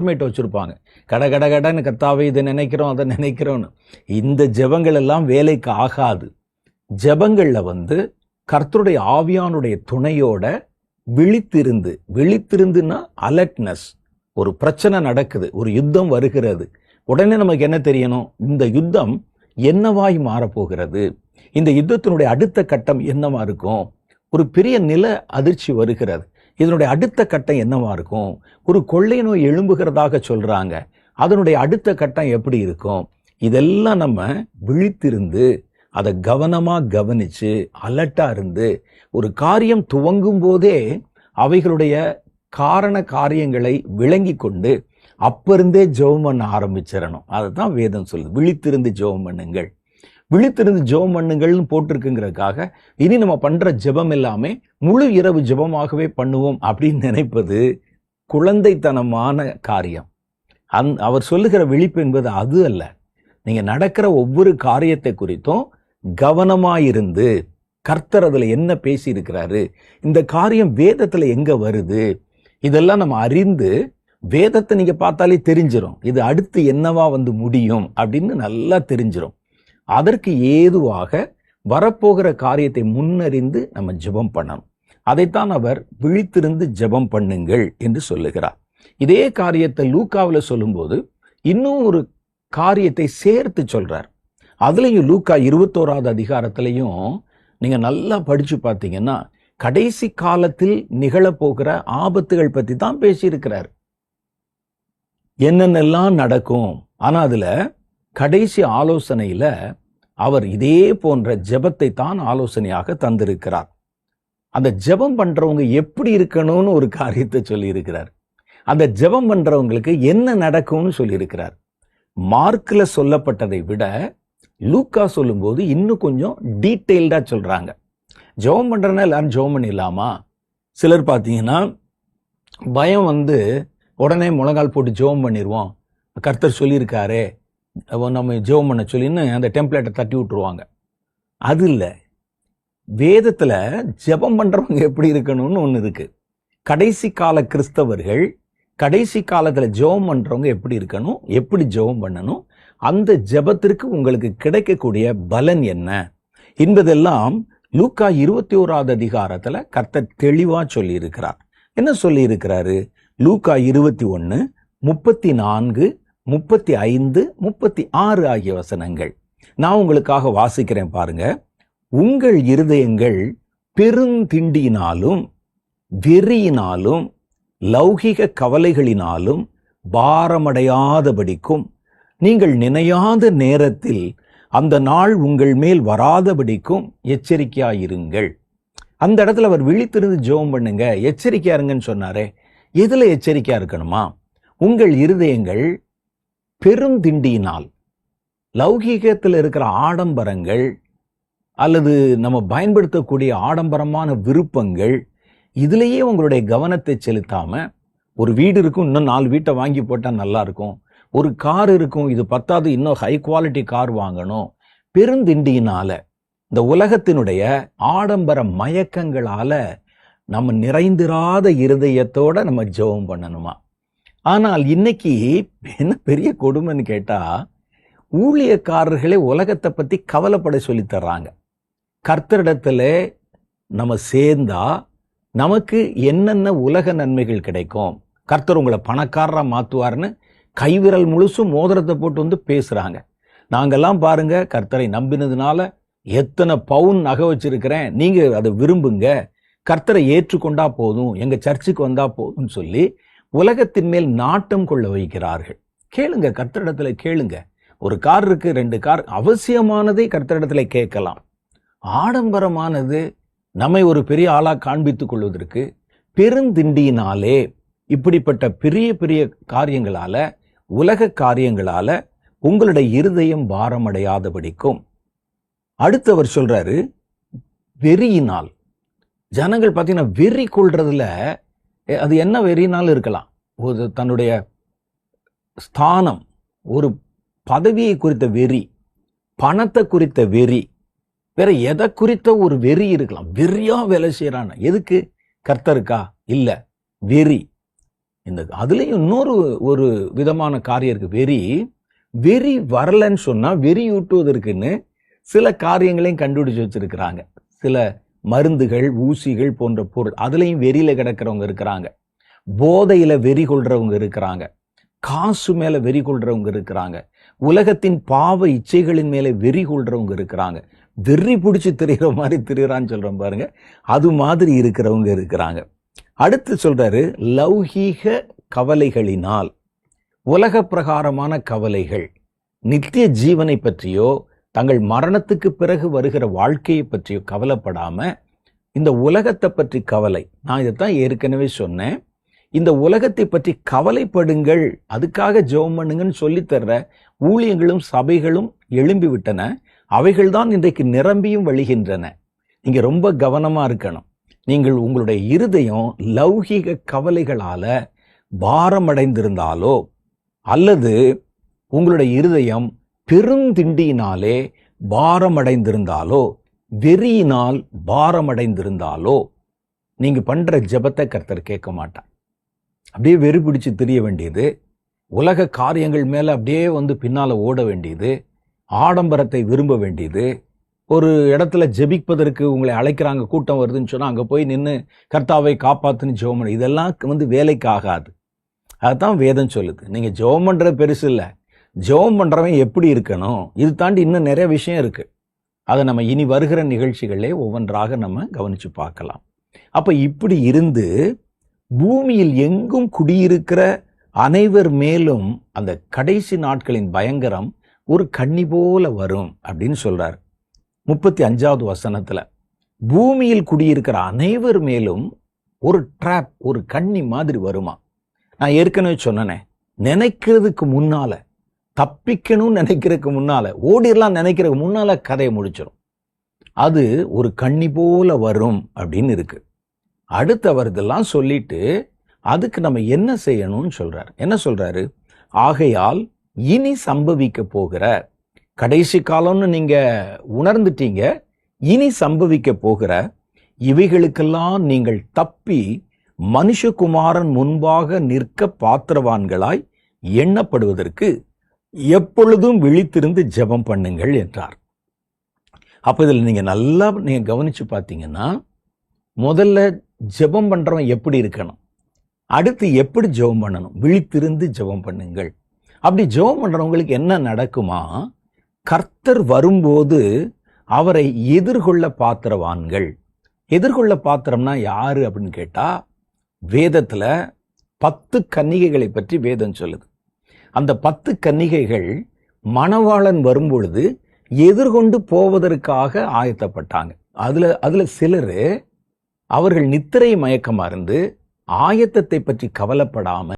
Format வச்சுருப்பாங்க. கட கட கடன்னு கத்தாவே இதை நினைக்கிறோம் அதை நினைக்கிறோன்னு. இந்த ஜெபங்கள் எல்லாம் வேலைக்கு ஆகாது. ஜெபங்களில் வந்து கர்த்தருடைய ஆவியானுடைய துணையோட விழித்திருந்து விழித்திருந்துன்னா அலர்ட்னஸ் ஒரு பிரச்சனை நடக்குது ஒரு யுத்தம் வருகிறது. உடனே நமக்கு என்ன தெரியணும்? இந்த யுத்தம் என்னவாய் மாறப்போகிறது? இந்த யுத்தத்தினுடைய அடுத்த கட்டம் என்னவா இருக்கும்? ஒரு பெரிய நில அதிர்ச்சி வருகிறது. இதனுடைய அடுத்த கட்டம் என்னவா இருக்கும்? ஒரு கொள்ளை நோய் எழும்புகிறதாக சொல்றாங்க. அதனுடைய அடுத்த கட்டம் எப்படி இருக்கும்? இதெல்லாம் நம்ம விழித்திருந்து அதை கவனமாக கவனித்து அலர்ட்டாக இருந்து ஒரு காரியம் துவங்கும் போதே அவைகளுடைய காரண காரியங்களை விளங்கி கொண்டு அப்ப இருந்தே ஜெபம் பண்ண ஆரம்பிச்சிடணும். அதுதான் வேதம் சொல்லுது. விழித்திருந்து ஜெபம் பண்ணுங்கள். விழித்திருந்து ஜெபம் பண்ணுங்கள்னு போட்டிருக்குங்கிறதுக்காக இனி நம்ம பண்ணுற ஜெபம் எல்லாமே முழு இரவு ஜெபமாகவே பண்ணுவோம் அப்படின்னு நினைப்பது குழந்தைத்தனமான காரியம். அந் அவர் சொல்லுகிற விழிப்பு என்பது அது அல்ல. நீங்கள் நடக்கிற ஒவ்வொரு காரியத்தை குறித்தும் கவனமாயிருந்து கர்த்தர் அதில் என்ன பேசியிருக்கிறாரு இந்த காரியம் வேதத்தில் எங்கே வருது இதெல்லாம் நம்ம அறிந்து வேதத்தை நீங்கள் பார்த்தாலே தெரிஞ்சிடும் இது அடுத்து என்னவா வந்து முடியும் அப்படின்னு நல்லா தெரிஞ்சிடும் அதற்கு ஏதுவாக வரப்போகிற காரியத்தை முன்னறிந்து நம்ம ஜெபம் பண்ணணும். அதைத்தான் அவர் விழித்திருந்து ஜெபம் பண்ணுங்கள் என்று சொல்லுகிறார். இதே காரியத்தை லூக்காவில் சொல்லும்போது இன்னும் ஒரு காரியத்தை சேர்த்து சொல்கிறார் அதுலயும் லூக்கா இருபத்தோராவது அதிகாரத்திலையும் நீங்க நல்லா படிச்சு பார்த்தீங்கன்னா கடைசி காலத்தில் நிகழப்போகிற ஆபத்துகள் பத்தி தான் பேசியிருக்கிறார். என்னென்னலாம் நடக்கும்? ஆனா அதுல கடைசி ஆலோசனையில் அவர் இதே போன்ற ஜெபத்தை தான் ஆலோசனையாக தந்திருக்கிறார். அந்த ஜெபம் பண்ணுறவங்க எப்படி இருக்கணும்னு ஒரு காரியத்தை சொல்லியிருக்கிறார். அந்த ஜெபம் பண்ணுறவங்களுக்கு என்ன நடக்கும்னு சொல்லியிருக்கிறார். மார்க்கில் சொல்லப்பட்டதை விட லூக்கா சொல்லும்போது இன்னும் கொஞ்சம் டீட்டெயில்டாக சொல்கிறாங்க ஜெபம் பண்ணுறனா எல்லாரும் ஜெபம் பண்ணிடலாமா? சிலர் பார்த்தீங்கன்னா பயம் வந்து உடனே முழங்கால் போட்டு ஜெபம் பண்ணிடுவோம். கர்த்தர் சொல்லியிருக்காரே நம்ம ஜெபம் பண்ண சொல்லின்னு அந்த டெம்ப்ளேட்டை தட்டி விட்டுருவாங்க. அது இல்லை. வேதத்தில் ஜெபம் பண்ணுறவங்க எப்படி இருக்கணும்னு ஒன்று இருக்குது கடைசி கால கிறிஸ்தவர்கள் கடைசி காலத்தில் ஜெபம் பண்ணுறவங்க எப்படி இருக்கணும் எப்படி ஜெபம் பண்ணணும் அந்த ஜெபத்திற்கு உங்களுக்கு கிடைக்கக்கூடிய பலன் என்ன? என்பதெல்லாம் லூக்கா இருபத்தி ஓராவது அதிகாரத்தில் கர்த்தர் தெளிவாக சொல்லியிருக்கிறார். என்ன சொல்லியிருக்கிறாரு? லூக்கா இருபத்தி ஒன்று முப்பத்தி நான்கு முப்பத்தி ஐந்து முப்பத்தி ஆறு ஆகிய வசனங்கள். நான் உங்களுக்காக வாசிக்கிறேன் பாருங்க. உங்கள் இருதயங்கள் பெருந்திண்டியினாலும் வெறியினாலும் லௌகிக கவலைகளினாலும் பாரமடையாதபடிக்கும் நீங்கள் நினையாத நேரத்தில் அந்த நாள் உங்கள் மேல் வராதபடிக்கும் எச்சரிக்கையாயிருங்கள். அந்த இடத்துல அவர் விழித்திருந்து ஜெபம் பண்ணுங்க. எச்சரிக்கையா இருங்கன்னு சொன்னாரே. எதுல எச்சரிக்கையா இருக்கணுமா? உங்கள் இருதயங்கள் பெருந்திண்டியினால் லௌகீகத்தில் இருக்கிற ஆடம்பரங்கள் அல்லது நம்ம பயன்படுத்தக்கூடிய ஆடம்பரமான விருப்பங்கள் இதுலேயே உங்களுடைய கவனத்தை செலுத்தாமல் ஒரு வீடு இருக்கும் இன்னும் நாலு வீட்டை வாங்கி போட்டால் நல்லா இருக்கும் ஒரு கார் இருக்கும் இது பத்தாவது இன்னும் ஹை குவாலிட்டி கார் வாங்கணும். பெருந்திண்டியினால இந்த உலகத்தினுடைய ஆடம்பர மயக்கங்களால நம்ம நிறைந்திராத இருதயத்தோட நம்ம ஜெபம் பண்ணணுமா? ஆனால் இன்னைக்கு என்ன பெரிய கொடுமைன்னு கேட்டால் ஊழியக்காரர்களே உலகத்தை பற்றி கவலைப்பட சொல்லி தர்றாங்க. கர்த்தரிடத்தில் நம்ம சேர்ந்தா நமக்கு என்னென்ன உலக நன்மைகள் கிடைக்கும்? கர்த்தர் உங்களை பணக்காரராக மாற்றுவார்னு கைவிரல் முழுசும் மோதிரத்தை போட்டு வந்து பேசுகிறாங்க நாங்கள்லாம் பாருங்க கர்த்தரை நம்பினதுனால எத்தனை பவுன் நகை வச்சிருக்கிறேன் நீங்கள் அதை விரும்புங்க. கர்த்தரை ஏற்றுக்கொண்டா போதும் எங்கள் சர்ச்சுக்கு வந்தால் போதும்னு சொல்லி உலகத்தின் மேல் நாட்டம் கொள்ள வைக்கிறார்கள். கேளுங்க கர்த்தரிடத்தில் கேளுங்க. ஒரு கார் இருக்கு ரெண்டு கார் அவசியமானதை கர்த்தரிடத்தில் கேட்கலாம். ஆடம்பரமானது நம்மை ஒரு பெரிய ஆளா காண்பித்துக் கொள்வதற்கு பெருந்திண்டியினாலே இப்படிப்பட்ட பெரிய பெரிய காரியங்களால உலக காரியங்களால உங்களுடைய இருதயம் பாரமடையாதபடிக்கும். அடுத்தவர் சொல்றாரு வெறியினால். ஜனங்கள் பார்த்தீங்கன்னா வெறி கொள்றதுல அது என்ன வெறினாலும் இருக்கலாம். ஒரு தன்னுடைய ஸ்தானம் ஒரு பதவியை குறித்த வெறி பணத்தை குறித்த வெறி வேற எதை குறித்த ஒரு வெறி இருக்கலாம். வெறியா வேலை செய்யறான எதுக்கு? கர்த்தருக்கா? இல்ல. வெறி. இந்த அதுலேயும் இன்னொரு ஒரு விதமான காரியம் இருக்கு. வெறி வெறி வரலன்னு சொன்னா வெறி ஊட்டுவதற்குன்னு சில காரியங்களையும் கண்டுபிடிச்சு வச்சிருக்கிறாங்க. சில மருந்துகள் ஊசிகள் போன்ற பொருள். அதுலேயும் வெறியில் கிடக்கிறவங்க இருக்கிறாங்க. போதையில் வெறி கொள்றவங்க இருக்கிறாங்க. காசு மேலே வெறி கொள்றவங்க இருக்கிறாங்க. உலகத்தின் பாவ இச்சைகளின் மேலே வெறி கொள்றவங்க இருக்கிறாங்க. வெறி பிடிச்சி திரிகிற மாதிரி திரிகிறான்னு சொல்றோம் பாருங்க. அது மாதிரி இருக்கிறவங்க இருக்கிறாங்க. அடுத்து சொல்கிறாரு லௌகீக கவலைகளினால். உலக பிரகாரமான கவலைகள். நித்திய ஜீவனை பற்றியோ தங்கள் மரணத்துக்கு பிறகு வருகிற வாழ்க்கையை பற்றி கவலைப்படாம இந்த உலகத்தை பற்றி கவலை நான் இதைத்தான் ஏற்கனவே சொன்னேன். இந்த உலகத்தை பற்றி கவலைப்படுங்கள் அதுக்காக ஜெபம் பண்ணுங்கன்னு சொல்லித் தர்ற ஊழியங்களும் சபைகளும் எழும்பி விட்டன அவைகள்தான் இன்றைக்கு நிரம்பியும் வழிகின்றன. நீங்கள் ரொம்ப கவனமாக இருக்கணும். நீங்கள் உங்களுடைய இருதயம் லௌகீக கவலைகளால் பாரமடைந்திருந்தாலோ அல்லது உங்களுடைய இருதயம் பெருந்திண்டியினாலே பாரமடைந்திருந்தாலோ வெறியினால் பாரமடைந்திருந்தாலோ நீங்கள் பண்ணுற ஜெபத்தை கர்த்தர் கேட்க மாட்டார். அப்படியே வெறி பிடிச்சு தெரிய வேண்டியது உலக காரியங்கள் மேலே அப்படியே வந்து பின்னால் ஓட வேண்டியது ஆடம்பரத்தை விரும்ப வேண்டியது ஒரு இடத்துல ஜெபிப்பதற்கு உங்களை அழைக்கிறாங்க கூட்டம் வருதுன்னு சொன்னால் அங்கே போய் நின்று கர்த்தாவை காப்பாற்றுன்னு ஜெபம் பண்ணு இதெல்லாம் வந்து வேலைக்கு ஆகாது. அதுதான் வேதம் சொல்லுது. நீங்கள் ஜெபம் பண்ணுறது பெருசு இல்லை. ஜெபம் பண்ணுறவன் எப்படி இருக்கணும்? இது தாண்டி இன்னும் நிறைய விஷயம் இருக்குது அதை நம்ம இனி வருகிற நிகழ்ச்சிகளே ஒவ்வொன்றாக நம்ம கவனிச்சு பார்க்கலாம். அப்போ இப்படி இருந்து பூமியில் எங்கும் குடியிருக்கிற அனைவர் மேலும் அந்த கடைசி நாட்களின் பயங்கரம் ஒரு கண்ணி போல வரும் அப்படின்னு சொல்கிறார் முப்பத்தி அஞ்சாவது வசனத்தில் பூமியில் குடியிருக்கிற அனைவர் மேலும் ஒரு ட்ராப் ஒரு கண்ணி மாதிரி வருமா? நான் ஏற்கனவே சொன்னனே நினைக்கிறதுக்கு முன்னால் தப்பிக்கணும்னு நினைக்கிறதுக்கு முன்னால ஓடிடலாம் நினைக்கிறதுக்கு முன்னால் கதையை முடிச்சிடும் அது ஒரு கண்ணி போல வரும் அப்படின்னு இருக்குது அடுத்து அவர் சொல்லிட்டு அதுக்கு நம்ம என்ன செய்யணும்னு சொல்கிறார் என்ன சொல்கிறாரு ஆகையால் இனி சம்பவிக்க போகிற கடைசி காலம்னு நீங்கள் உணர்ந்துட்டீங்க இனி சம்பவிக்க போகிற இவைகளுக்கெல்லாம் நீங்கள் தப்பி மனுஷகுமாரன் முன்பாக நிற்க பாத்திரவான்களாய் எண்ணப்படுவதற்கு எப்பொழுதும் விழித்திருந்து ஜெபம் பண்ணுங்கள் என்றார். அப்போ இதில் நீங்கள் நல்லா நீங்கள் கவனித்து பார்த்தீங்கன்னா முதல்ல ஜெபம் பண்ணுறவன் எப்படி இருக்கணும்? அடுத்து எப்படி ஜெபம் பண்ணணும்? விழித்திருந்து ஜெபம் பண்ணுங்கள். அப்படி ஜெபம் பண்ணுறவங்களுக்கு என்ன நடக்குமா? கர்த்தர் வரும்போது அவரை எதிர்கொள்ள பாத்திரவான்கள். எதிர்கொள்ள பாத்திரம்னா யார் அப்படின்னு கேட்டால் வேதத்தில் பத்து கன்னிகைகளை பற்றி வேதம் சொல்லுது. அந்த பத்து கன்னிகைகள் மணவாளன் வரும்பொழுது எதிர்கொண்டு போவதற்காக ஆயத்தப்பட்டாங்க. அதுல அதுல சிலர் அவர்கள் நித்திரை மயக்கமாக இருந்து ஆயத்தத்தை பற்றி கவலைப்படாமல்